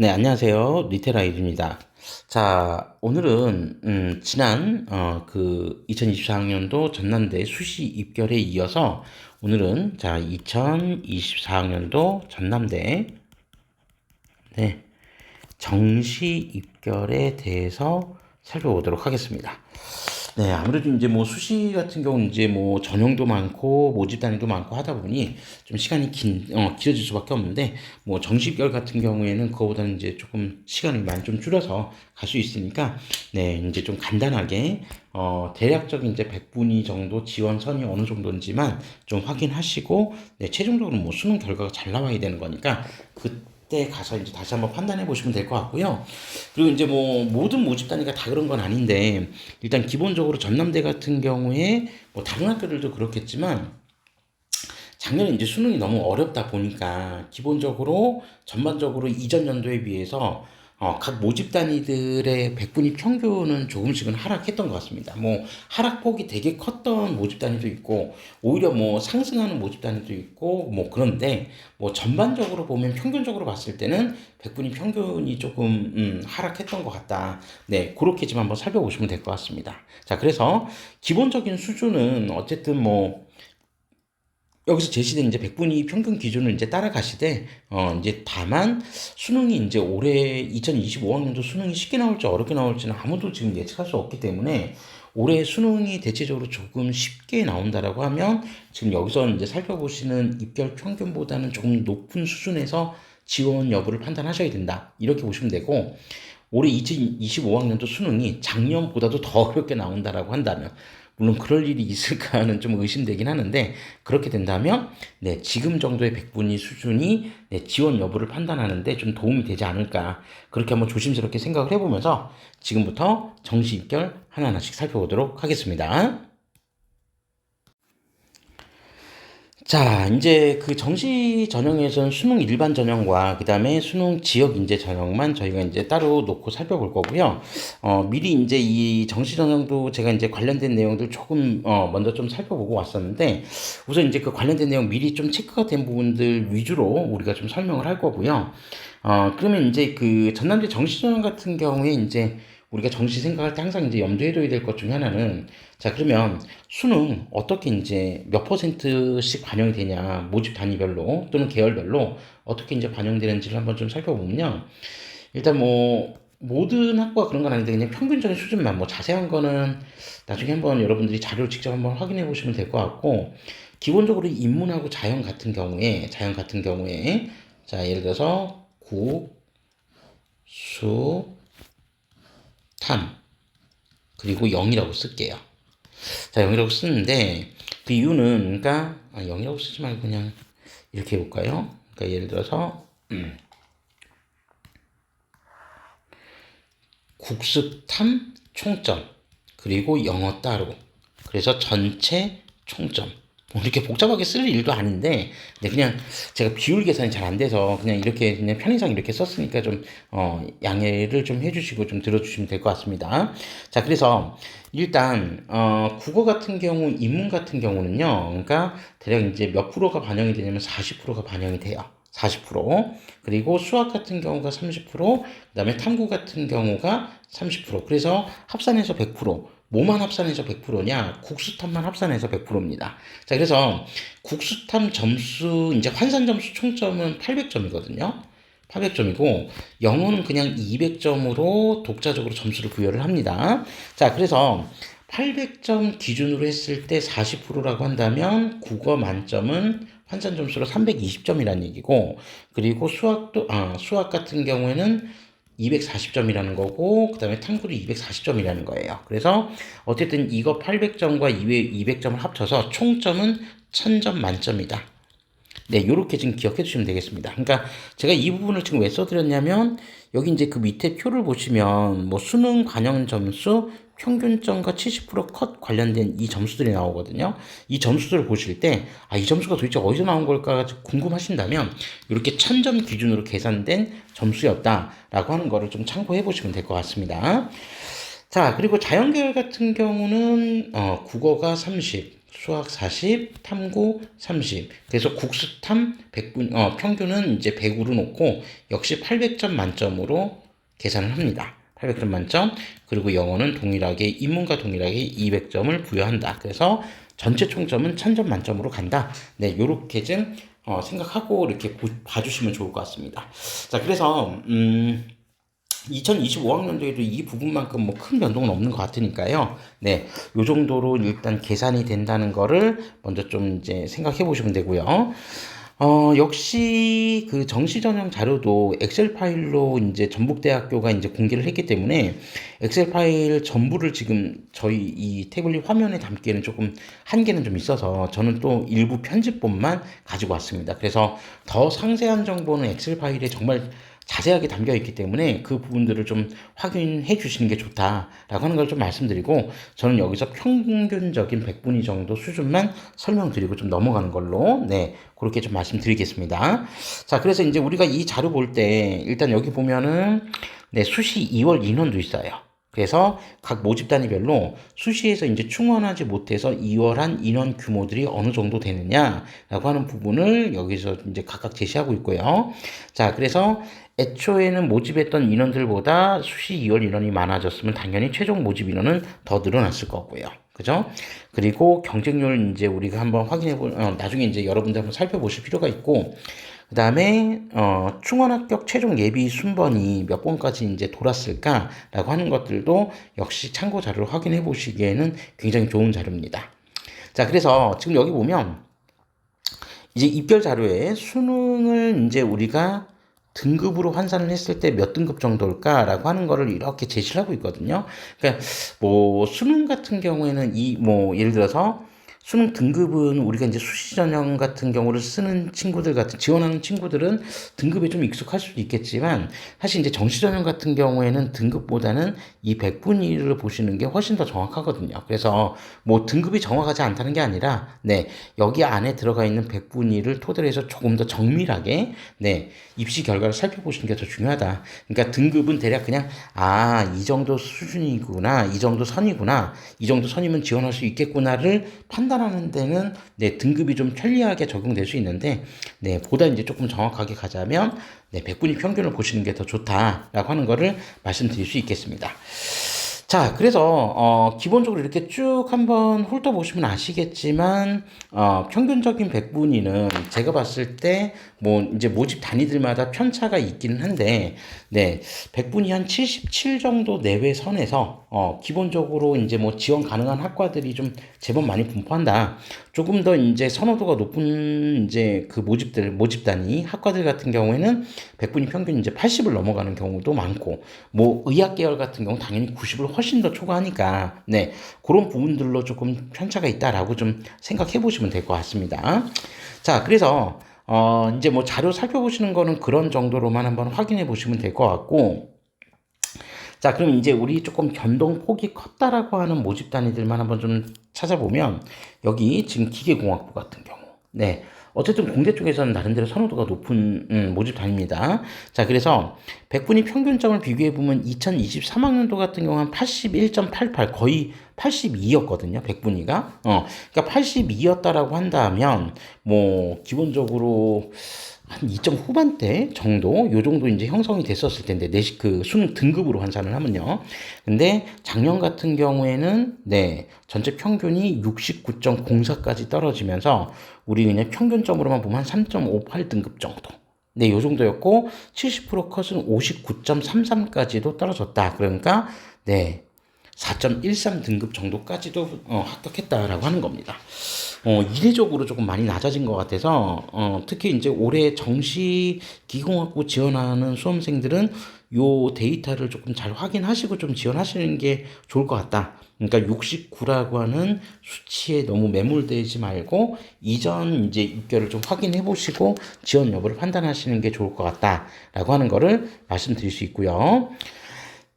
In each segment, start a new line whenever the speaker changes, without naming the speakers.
네, 안녕하세요. 리테라이드입니다. 자, 오늘은, 음, 지난, 어, 그, 2024학년도 전남대 수시 입결에 이어서 오늘은, 자, 2024학년도 전남대, 네, 정시 입결에 대해서 살펴보도록 하겠습니다. 네, 아무래도 이제 뭐 수시 같은 경우는 이제 뭐 전형도 많고 모집 단위도 많고 하다 보니 좀 시간이 긴, 어, 길어질 수밖에 없는데 뭐 정시별 같은 경우에는 그거보다는 이제 조금 시간을 많이 좀 줄여서 갈 수 있으니까 네, 이제 좀 간단하게 어, 대략적인 이제 100분위 정도 지원선이 어느 정도인지만 좀 확인하시고 네, 최종적으로 뭐 수능 결과가 잘 나와야 되는 거니까 그 때 가서 이제 다시 한번 판단해 보시면 될 것 같고요. 그리고 이제 뭐 모든 모집 단위가 다 그런 건 아닌데 일단 기본적으로 전남대 같은 경우에 뭐 다른 학교들도 그렇겠지만 작년에 이제 수능이 너무 어렵다 보니까 기본적으로 전반적으로 이전 연도에 비해서 어, 각 모집 단위들의 백분위 평균은 조금씩은 하락했던 것 같습니다. 뭐 하락폭이 되게 컸던 모집 단위도 있고 오히려 뭐 상승하는 모집 단위도 있고 뭐 그런데 뭐 전반적으로 보면 평균적으로 봤을 때는 백분위 평균이 조금 음, 하락했던 것 같다. 네, 그렇게 좀 한번 살펴보시면 될 것 같습니다. 자, 그래서 기본적인 수준은 어쨌든 뭐 여기서 제시된 이제 백분위 평균 기준을 이제 따라가시되 어 이제 다만 수능이 이제 올해 2025학년도 수능이 쉽게 나올지 어렵게 나올지는 아무도 지금 예측할 수 없기 때문에 올해 수능이 대체적으로 조금 쉽게 나온다라고 하면 지금 여기서 이제 살펴보시는 입결 평균보다는 조금 높은 수준에서 지원 여부를 판단하셔야 된다. 이렇게 보시면 되고 올해 2025학년도 수능이 작년보다도 더 어렵게 나온다라고 한다면 물론 그럴 일이 있을까는 좀 의심되긴 하는데 그렇게 된다면 네, 지금 정도의 백분위 수준이 네, 지원 여부를 판단하는데 좀 도움이 되지 않을까 그렇게 한번 조심스럽게 생각을 해보면서 지금부터 정시 입결 하나하나씩 살펴보도록 하겠습니다. 자, 이제 그 정시 전형에서는 수능 일반 전형과 그 다음에 수능 지역 인재 전형만 저희가 이제 따로 놓고 살펴볼 거고요. 어, 미리 이제 이 정시 전형도 제가 이제 관련된 내용들 조금, 어, 먼저 좀 살펴보고 왔었는데 우선 이제 그 관련된 내용 미리 좀 체크가 된 부분들 위주로 우리가 좀 설명을 할 거고요. 어, 그러면 이제 그 전남대 정시 전형 같은 경우에 이제 우리가 정시 생각할 때 항상 이제 염두에 둬야 될 것 중에 하나는 자 그러면 수능 어떻게 이제 몇 퍼센트씩 반영이 되냐 모집 단위별로 또는 계열별로 어떻게 이제 반영되는지를 한번 좀 살펴보면요 일단 뭐 모든 학과가 그런 건 아닌데 그냥 평균적인 수준만 뭐 자세한 거는 나중에 한번 여러분들이 자료를 직접 한번 확인해 보시면 될 것 같고 기본적으로 인문하고 자연 같은 경우에 자연 같은 경우에 자 예를 들어서 국, 수, 탐 그리고 0이라고 쓸게요. 자 0이라고 쓰는데 그 이유는 그러니까 아, 0이라고 쓰지 말고 그냥 이렇게 해볼까요? 그러니까 예를 들어서 음, 국습탐 총점 그리고 영어 따로. 그래서 전체 총점 뭐 이렇게 복잡하게 쓸 일도 아닌데, 네, 그냥 제가 비율 계산이 잘 안 돼서 그냥 이렇게 그냥 편의상 이렇게 썼으니까 좀, 어, 양해를 좀 해주시고 좀 들어주시면 될 것 같습니다. 자, 그래서 일단, 어, 국어 같은 경우, 인문 같은 경우는요, 그러니까 대략 이제 몇 프로가 반영이 되냐면 40%가 반영이 돼요. 40%. 그리고 수학 같은 경우가 30%, 그 다음에 탐구 같은 경우가 30%. 그래서 합산해서 100%. 뭐만 합산해서 100%냐? 국수탐만 합산해서 100%입니다. 자, 그래서 국수탐 점수, 이제 환산 점수 총점은 800점이거든요. 800점이고, 영어는 그냥 200점으로 독자적으로 점수를 부여를 합니다. 자, 그래서 800점 기준으로 했을 때 40%라고 한다면 국어 만점은 환산 점수로 320점이라는 얘기고, 그리고 수학도, 아, 수학 같은 경우에는 240점이라는 거고, 그 다음에 탐구도 240점이라는 거예요. 그래서 어쨌든 이거 800점과 200점을 합쳐서 총점은 1000점 만점이다. 네, 요렇게 지금 기억해 주시면 되겠습니다. 그러니까 제가 이 부분을 지금 왜 써드렸냐면, 여기 이제 그 밑에 표를 보시면, 뭐 수능 관영 점수, 평균점과 70%컷 관련된 이 점수들이 나오거든요. 이 점수들을 보실 때, 아, 이 점수가 도대체 어디서 나온 걸까 궁금하신다면, 이렇게 1000점 기준으로 계산된 점수였다라고 하는 거를 좀 참고해 보시면 될 것 같습니다. 자, 그리고 자연계열 같은 경우는, 어, 국어가 30, 수학 40, 탐구 30. 그래서 국수탐 100분, 어, 평균은 이제 100으로 놓고 역시 800점 만점으로 계산을 합니다. 800점 만점. 그리고 영어는 동일하게, 인문과 동일하게 200점을 부여한다. 그래서 전체 총점은 1000점 만점으로 간다. 네, 요렇게 좀, 어, 생각하고 이렇게 보, 봐주시면 좋을 것 같습니다. 자, 그래서, 음, 2025학년도에도 이 부분만큼 뭐 큰 변동은 없는 것 같으니까요. 네, 요 정도로 일단 계산이 된다는 거를 먼저 좀 이제 생각해 보시면 되고요. 어, 역시 그 정시 전형 자료도 엑셀 파일로 이제 전북대학교가 이제 공개를 했기 때문에 엑셀 파일 전부를 지금 저희 이 태블릿 화면에 담기에는 조금 한계는 좀 있어서 저는 또 일부 편집본만 가지고 왔습니다. 그래서 더 상세한 정보는 엑셀 파일에 정말 자세하게 담겨 있기 때문에 그 부분들을 좀 확인해 주시는 게 좋다라고 하는 걸 좀 말씀드리고 저는 여기서 평균적인 100분위 정도 수준만 설명드리고 좀 넘어가는 걸로 네 그렇게 좀 말씀드리겠습니다. 자 그래서 이제 우리가 이 자료 볼 때 일단 여기 보면은 네 수시 2월 인원도 있어요. 그래서 각 모집 단위별로 수시에서 이제 충원하지 못해서 2월한 인원 규모들이 어느 정도 되느냐라고 하는 부분을 여기서 이제 각각 제시하고 있고요. 자, 그래서 애초에는 모집했던 인원들보다 수시 2월 인원이 많아졌으면 당연히 최종 모집 인원은 더 늘어났을 거고요. 그죠? 그리고 경쟁률 이제 우리가 한번 확인해 볼, 어, 나중에 이제 여러분들 한번 살펴보실 필요가 있고, 그 다음에 어, 충원 합격 최종 예비 순번이 몇 번까지 이제 돌았을까라고 하는 것들도 역시 참고 자료를 확인해 보시기에는 굉장히 좋은 자료입니다. 자, 그래서 지금 여기 보면 이제 입결 자료에 수능을 이제 우리가 등급으로 환산을 했을 때 몇 등급 정도일까라고 하는 거를 이렇게 제시를 하고 있거든요. 그러니까 뭐 수능 같은 경우에는 이 뭐 예를 들어서 수능 등급은 우리가 이제 수시 전형 같은 경우를 쓰는 친구들 같은 지원하는 친구들은 등급에 좀 익숙할 수도 있겠지만 사실 이제 정시 전형 같은 경우에는 등급보다는 이 백분위를 보시는 게 훨씬 더 정확하거든요. 그래서 뭐 등급이 정확하지 않다는 게 아니라 네 여기 안에 들어가 있는 백분위를 토대로 해서 조금 더 정밀하게 네 입시 결과를 살펴보시는 게 더 중요하다. 그러니까 등급은 대략 그냥 아 이 정도 수준이구나, 이 정도 선이구나, 이 정도 선이면 지원할 수 있겠구나를 판 단하는 데는 네 등급이 좀 편리하게 적용될 수 있는데 네 보다 이제 조금 정확하게 가자면 네 백분위 평균을 보시는 게 더 좋다라고 하는 거를 말씀드릴 수 있겠습니다. 자, 그래서 어, 기본적으로 이렇게 쭉 한번 훑어보시면 아시겠지만 어, 평균적인 백분위는 제가 봤을 때 뭐 이제 모집 단위들마다 편차가 있기는 한데 네, 백분위 한 77 정도 내외 선에서 어, 기본적으로 이제 뭐 지원 가능한 학과들이 좀 제법 많이 분포한다. 조금 더 이제 선호도가 높은 이제 그 모집들 모집 단위 학과들 같은 경우에는 백분위 평균 이제 80을 넘어가는 경우도 많고 뭐 의학 계열 같은 경우 당연히 90을 훨씬 더 초과하니까 네 그런 부분들로 조금 편차가 있다라고 좀 생각해 보시면 될 것 같습니다. 자 그래서 어 이제 뭐 자료 살펴보시는 거는 그런 정도로만 한번 확인해 보시면 될 것 같고 자, 그럼 이제 우리 조금 변동 폭이 컸다라고 하는 모집 단위들만 한번 좀 찾아보면 여기 지금 기계공학부 같은 경우. 네. 어쨌든 공대 쪽에서는 나름대로 선호도가 높은 음, 모집 단위입니다. 자, 그래서 100분위 평균점을 비교해 보면 2023학년도 같은 경우는 81.88 거의 82였거든요. 100분위가. 어. 그러니까 82였다라고 한다면 뭐 기본적으로 한 2점 후반대 정도 요 정도 이제 형성이 됐었을 텐데 내식 그 수능 등급으로 환산을 하면요. 근데 작년 같은 경우에는 네 전체 평균이 69.04까지 떨어지면서 우리 그냥 평균점으로만 보면 한 3.58 등급 정도. 네, 요 정도였고 70% 컷은 59.33까지도 떨어졌다. 그러니까 네 4.13 등급 정도까지도 어, 합격했다라고 하는 겁니다. 어, 이례적으로 조금 많이 낮아진 것 같아서 어, 특히 이제 올해 정시 기공학부 지원하는 수험생들은 요 데이터를 조금 잘 확인하시고 좀 지원하시는 게 좋을 것 같다. 그러니까 69라고 하는 수치에 너무 매몰되지 말고 이전 이제 입결을 좀 확인해 보시고 지원 여부를 판단하시는 게 좋을 것 같다라고 하는 거를 말씀드릴 수 있고요.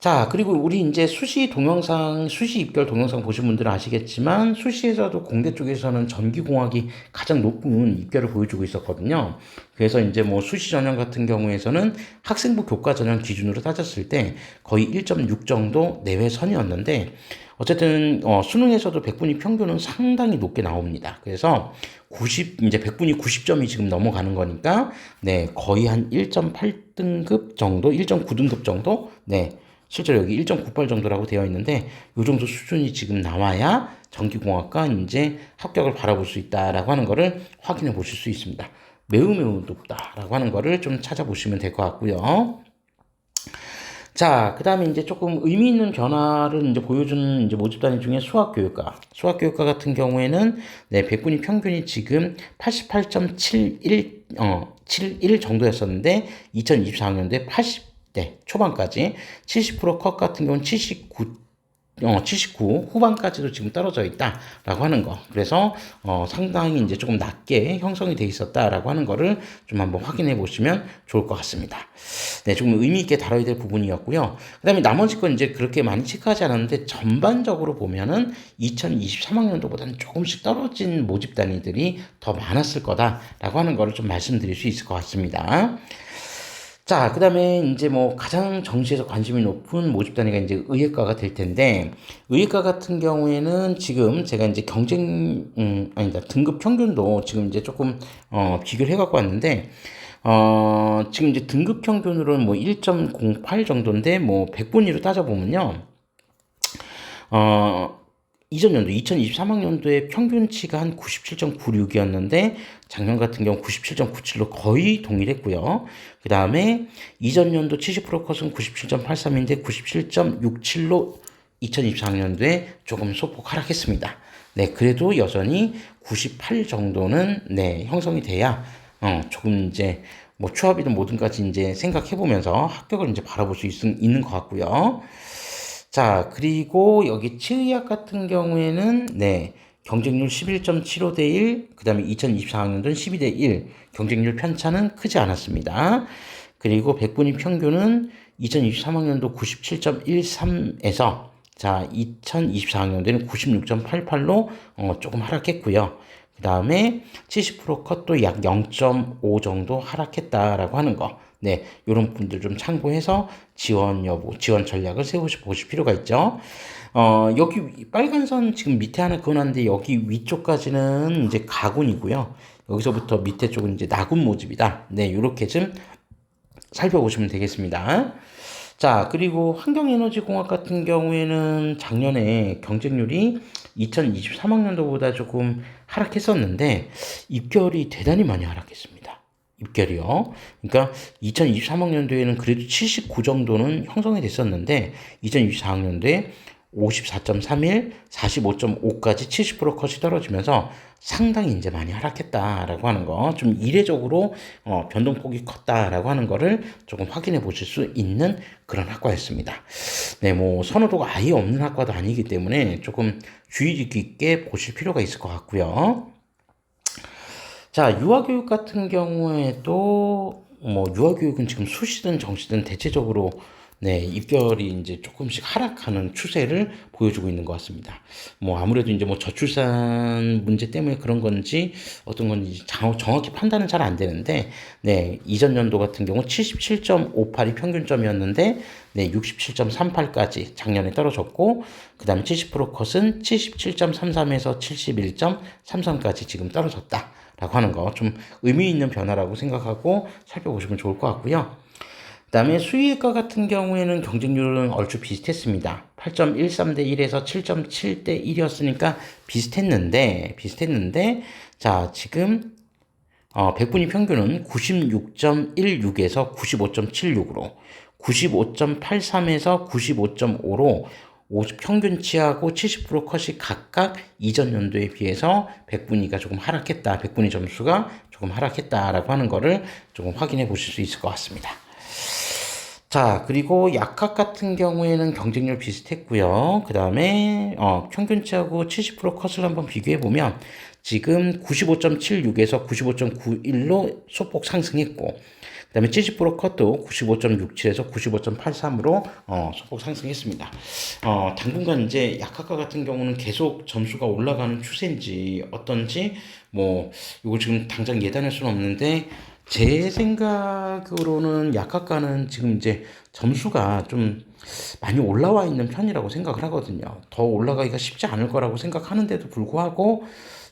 자, 그리고 우리 이제 수시 동영상, 수시 입결 동영상 보신 분들은 아시겠지만, 수시에서도 공대 쪽에서는 전기공학이 가장 높은 입결을 보여주고 있었거든요. 그래서 이제 뭐 수시 전형 같은 경우에서는 학생부 교과 전형 기준으로 따졌을 때 거의 1.6 정도 내외 선이었는데, 어쨌든 어, 수능에서도 백분위 평균은 상당히 높게 나옵니다. 그래서 90 이제 백분위 90점이 지금 넘어가는 거니까 네 거의 한 1.8등급 정도, 1.9등급 정도, 네 실제로 여기 1.98 정도라고 되어 있는데 이 정도 수준이 지금 나와야 전기공학과 이제 합격을 바라볼 수 있다라고 하는 거를 확인해 보실 수 있습니다. 매우 매우 높다라고 하는 거를 좀 찾아보시면 될 것 같고요. 자, 그 다음에 이제 조금 의미 있는 변화를 이제 보여주는 이제 모집 단위 중에 수학교육과. 수학교육과 같은 경우에는, 네, 백분위 평균이 지금 88.71, 어, 71 정도였었는데, 2024학년도에 80 대 초반까지, 70%컷 같은 경우는 79, 어, 79 후반까지도 지금 떨어져 있다라고 하는 거. 그래서 어, 상당히 이제 조금 낮게 형성이 돼 있었다라고 하는 거를 좀 한번 확인해 보시면 좋을 것 같습니다. 네, 조금 의미 있게 다뤄야 될 부분이었고요. 그다음에 나머지 건 이제 그렇게 많이 체크하지 않았는데 전반적으로 보면은 2023학년도보다는 조금씩 떨어진 모집 단위들이 더 많았을 거다라고 하는 거를 좀 말씀드릴 수 있을 것 같습니다. 자, 그 다음에 이제 뭐 가장 정시에서 관심이 높은 모집 단위가 이제 의예과가 될 텐데, 의예과 같은 경우에는 지금 제가 이제 경쟁, 음, 아니다, 등급 평균도 지금 이제 조금, 어, 비교를 해갖고 왔는데, 어, 지금 이제 등급 평균으로는 뭐 1.08 정도인데, 뭐 100분위로 따져보면요, 어, 이전 연도 2023학년도에 평균치가 한 97.96이었는데 작년 같은 경우 97.97로 거의 동일했고요. 그 다음에 이전 연도 70% 컷은 97.83인데 97.67로 2024학년도에 조금 소폭 하락했습니다. 네, 그래도 여전히 98 정도는 네, 형성이 돼야 어, 조금 이제 뭐 추합이든 뭐든까지 이제 생각해 보면서 합격을 이제 바라볼 수 있, 있는 것 같고요. 자, 그리고 여기 치의학 같은 경우에는 네, 경쟁률 11.75 대 1, 그 다음에 2024학년도는 12 대 1, 경쟁률 편차는 크지 않았습니다. 그리고 백분위 평균은 2023학년도 97.13에서 자, 2024학년도에는 96.88로 어, 조금 하락했고요. 그 다음에 70% 컷도 약 0.5 정도 하락했다라고 하는 거. 네, 이런 분들 좀 참고해서 지원 여부, 지원 전략을 세우실 필요가 있죠. 어, 여기 빨간 선 지금 밑에 하나 그어놨는데 여기 위쪽까지는 이제 가군이고요. 여기서부터 밑에 쪽은 이제 나군 모집이다. 네, 이렇게 좀 살펴보시면 되겠습니다. 자, 그리고 환경에너지공학 같은 경우에는 작년에 경쟁률이 2023학년도보다 조금 하락했었는데 입결이 대단히 많이 하락했습니다. 입결이요. 그러니까 2023학년도에는 그래도 79 정도는 형성이 됐었는데 2024학년도에 54.31, 45.5까지 70% 컷이 떨어지면서 상당히 이제 많이 하락했다라고 하는 거, 좀 이례적으로 어, 변동폭이 컸다라고 하는 거를 조금 확인해 보실 수 있는 그런 학과였습니다. 네, 뭐 선호도가 아예 없는 학과도 아니기 때문에 조금 주의 깊게 보실 필요가 있을 것 같고요. 자, 유아교육 같은 경우에도 뭐 유아교육은 지금 수시든 정시든 대체적으로 네, 입결이 이제 조금씩 하락하는 추세를 보여주고 있는 것 같습니다. 뭐 아무래도 이제 뭐 저출산 문제 때문에 그런 건지 어떤 건지 정확히 판단은 잘 안 되는데, 네, 이전 연도 같은 경우 77.58이 평균점이었는데, 네, 67.38까지 작년에 떨어졌고, 그 다음에 70% 컷은 77.33에서 71.33까지 지금 떨어졌다. 라고 하는 거 좀 의미 있는 변화라고 생각하고 살펴보시면 좋을 것 같고요. 그 다음에 수의학과 같은 경우에는 경쟁률은 얼추 비슷했습니다. 8.13대 1에서 7.7대 1이었으니까 비슷했는데 비슷했는데 자 지금 어, 백분위 평균은 96.16에서 95.76으로 95.83에서 95.5로 50 평균치하고 70% 컷이 각각 이전 연도에 비해서 백분위가 조금 하락했다. 백분위 점수가 조금 하락했다라고 하는 거를 조금 확인해 보실 수 있을 것 같습니다. 자, 그리고 약학 같은 경우에는 경쟁률 비슷했고요. 그 다음에 어, 평균치하고 70% 컷을 한번 비교해 보면 지금 95.76에서 95.91로 소폭 상승했고 그 다음에 70% 컷도 95.67에서 95.83으로 어, 소폭 상승했습니다. 어, 당분간 이제 약학과 같은 경우는 계속 점수가 올라가는 추세인지 어떤지 뭐 이거 지금 당장 예단할 수는 없는데 제 생각으로는 약학과는 지금 이제 점수가 좀 많이 올라와 있는 편이라고 생각을 하거든요. 더 올라가기가 쉽지 않을 거라고 생각하는데도 불구하고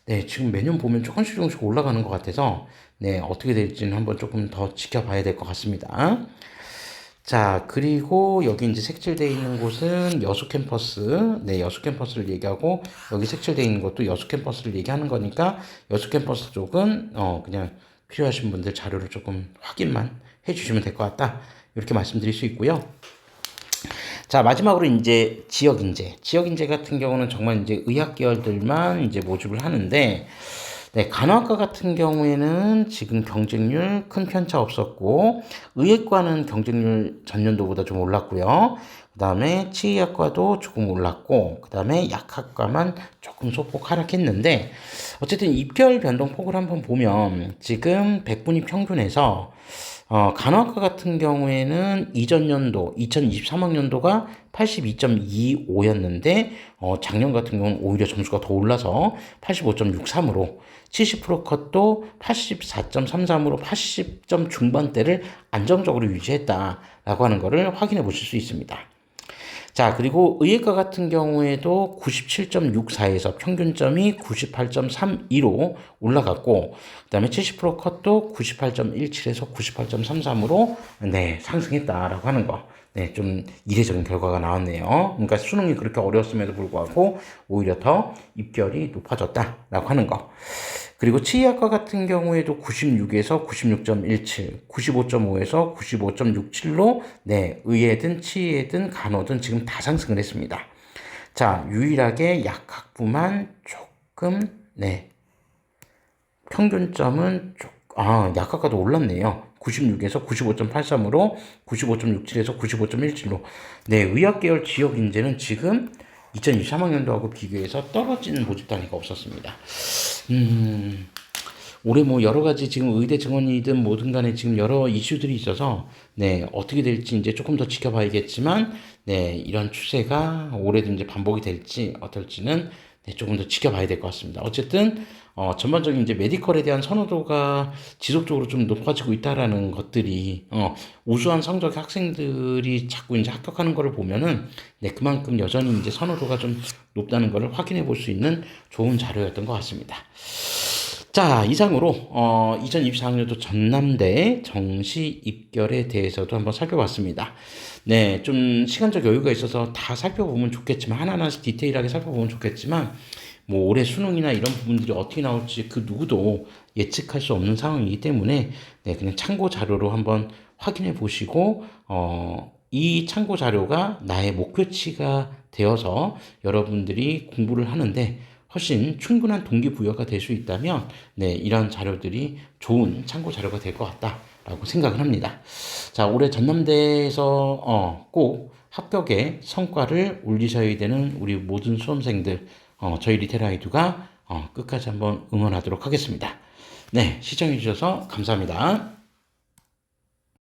네, 지금 매년 보면 조금씩 조금씩 올라가는 것 같아서 네, 어떻게 될지는 한번 조금 더 지켜봐야 될 것 같습니다. 자, 그리고 여기 이제 색칠되어 있는 곳은 여수 캠퍼스. 네, 여수 캠퍼스를 얘기하고, 여기 색칠되어 있는 것도 여수 캠퍼스를 얘기하는 거니까, 여수 캠퍼스 쪽은, 어, 그냥 필요하신 분들 자료를 조금 확인만 해주시면 될 것 같다. 이렇게 말씀드릴 수 있고요. 자, 마지막으로 이제 지역 인재. 지역 인재 같은 경우는 정말 이제 의학 계열들만 이제 모집을 하는데, 네, 간호학과 같은 경우에는 지금 경쟁률 큰 편차 없었고, 의학과는 경쟁률 전년도보다 좀 올랐고요. 그 다음에 치의학과도 조금 올랐고, 그 다음에 약학과만 조금 소폭 하락했는데, 어쨌든 입결 변동폭을 한번 보면, 지금 100분위 평균에서 어, 간호학과 같은 경우에는 이전 연도, 2023학년도가 82.25였는데, 어, 작년 같은 경우는 오히려 점수가 더 올라서 85.63으로, 70% 컷도 84.33으로 80점 중반대를 안정적으로 유지했다라고 하는 것을 확인해 보실 수 있습니다. 자, 그리고 의예과 같은 경우에도 97.64에서 평균점이 98.32로 올라갔고, 그 다음에 70% 컷도 98.17에서 98.33으로 네, 상승했다라고 하는 거. 네, 좀 이례적인 결과가 나왔네요. 그러니까 수능이 그렇게 어려웠음에도 불구하고 오히려 더 입결이 높아졌다라고 하는 거. 그리고 치의학과 같은 경우에도 96에서 96.17, 95.5에서 95.67로 네, 의예든 치의든 간호든 지금 다 상승을 했습니다. 자, 유일하게 약학부만 조금 네. 평균점은 조, 아, 약학과도 올랐네요. 96에서 95.83으로 95.67에서 95.17로 네, 의학 계열 지역 인재는 지금 2023학년도하고 비교해서 떨어지는 모집 단위가 없었습니다. 음, 올해 뭐 여러 가지 지금 의대 증원이든 뭐든 간에 지금 여러 이슈들이 있어서 네, 어떻게 될지 이제 조금 더 지켜봐야겠지만 네, 이런 추세가 올해도 이제 반복이 될지 어떨지는 네, 조금 더 지켜봐야 될 것 같습니다. 어쨌든 어, 전반적인 이제 메디컬에 대한 선호도가 지속적으로 좀 높아지고 있다라는 것들이 어, 우수한 성적 학생들이 자꾸 이제 합격하는 것을 보면은 네, 그만큼 여전히 이제 선호도가 좀 높다는 것을 확인해 볼 수 있는 좋은 자료였던 것 같습니다. 자, 이상으로 어, 2024학년도 전남대 정시 입결에 대해서도 한번 살펴봤습니다. 네, 좀 시간적 여유가 있어서 다 살펴보면 좋겠지만 하나하나씩 디테일하게 살펴보면 좋겠지만 뭐 올해 수능이나 이런 부분들이 어떻게 나올지 그 누구도 예측할 수 없는 상황이기 때문에 네, 그냥 참고 자료로 한번 확인해 보시고 어, 이 참고 자료가 나의 목표치가 되어서 여러분들이 공부를 하는데 훨씬 충분한 동기부여가 될 수 있다면 네, 이런 자료들이 좋은 참고 자료가 될 것 같다라고 생각을 합니다. 자, 올해 전남대에서 어, 꼭 합격의 성과를 올리셔야 되는 우리 모든 수험생들 어, 저희 리테라이드가 어, 끝까지 한번 응원하도록 하겠습니다. 네, 시청해 주셔서 감사합니다.